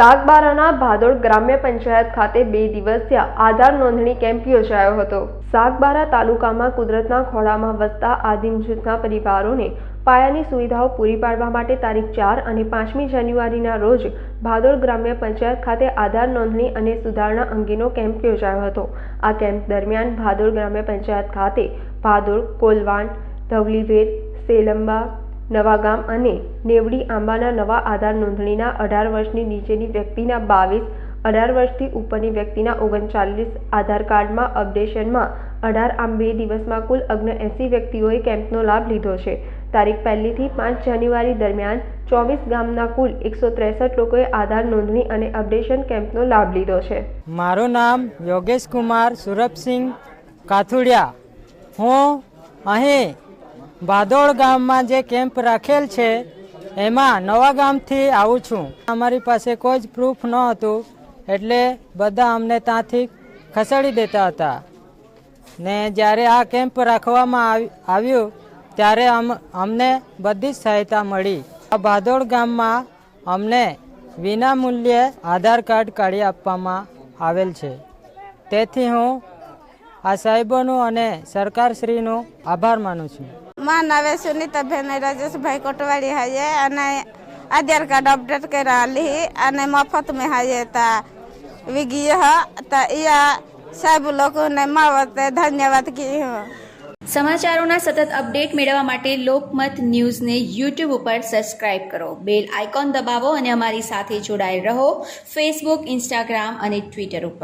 સાગબારાના ભાદોડ ગ્રામ્ય પંચાયત ખાતે બે દિવસીય આધાર નોંધણી કેમ્પ યોજાયો હતો. સાગબારા તાલુકામાં કુદરતના ખોળામાં વસતા આદિમ જૂથના પરિવારોને પાયાની સુવિધાઓ પૂરી પાડવા માટે તારીખ ચાર અને પાંચમી જાન્યુઆરીના રોજ ભાદોડ ગ્રામ્ય પંચાયત ખાતે આધાર નોંધણી અને સુધારણા અંગેનો કેમ્પ યોજાયો હતો. આ કેમ્પ દરમિયાન ભાદોડ ગ્રામ્ય પંચાયત ખાતે ભાદોડ કોલવાણ ધવલીવેર, સેલંબા નવાગામ અને નેવડી આંબાના નવા આધાર નોંધણીના અઢાર વર્ષની નીચેની વ્યક્તિના બાવીસ, અઢાર વર્ષથી ઉપરની વ્યક્તિના ઓગણચાલીસ આધાર કાર્ડમાં અપડેશનમાં અઢાર આમ બે દિવસમાં કુલ એંસી વ્યક્તિઓએ કેમ્પનો લાભ લીધો છે. તારીખ પહેલીથી પાંચ જાન્યુઆરી દરમિયાન ચોવીસ ગામના કુલ એકસો ત્રેસઠ લોકોએ આધાર નોંધણી અને અપડેશન કેમ્પનો લાભ લીધો છે. મારું નામ યોગેશ કુમાર સુરભસિંહ કાથુડિયા. હું અહીં ભાદોળ ગામમાં જે કેમ્પ રાખેલ છે, એમાં નવા ગામથી આવું છું. અમારી પાસે કોઈ જ પ્રૂફ ન હતું એટલે બધા અમને ત્યાંથી ખસેડી દેતા હતા. ને જ્યારે આ કેમ્પ રાખવામાં આવી- આવ્યું, ત્યારે અમ, અમને બધી જ સહાયતા મળી. આ ભાદોળ ગામમાં અમને વિના મૂલ્યે આધાર કાર્ડ કાઢી આપવામાં આવેલ છે. તેથી હું આ સાહેબોનું અને સરકારશ્રીનો આભાર માનું છું. માં નાવે સુનીતાબેન રાજેશભાઈ કોટવાડી હાજે અને આધાર કાર્ડ અપડેટ કરાલી અને મફત में હાજે તા વિગી તા યા સાહેબ લોકોને માવતે ધન્યવાદ કી સમાચારોના સતત અપડેટ મેળવવા માટે લોકમત ન્યૂઝને યુટ્યુબ ઉપર સબસ્ક્રાઇબ કરો. બેલ આઇકોન દબાવો અને અમારી સાથે જોડાયેલ રહો ફેસબુક, ઇન્સ્ટાગ્રામ અને ટ્વિટર ઉપર.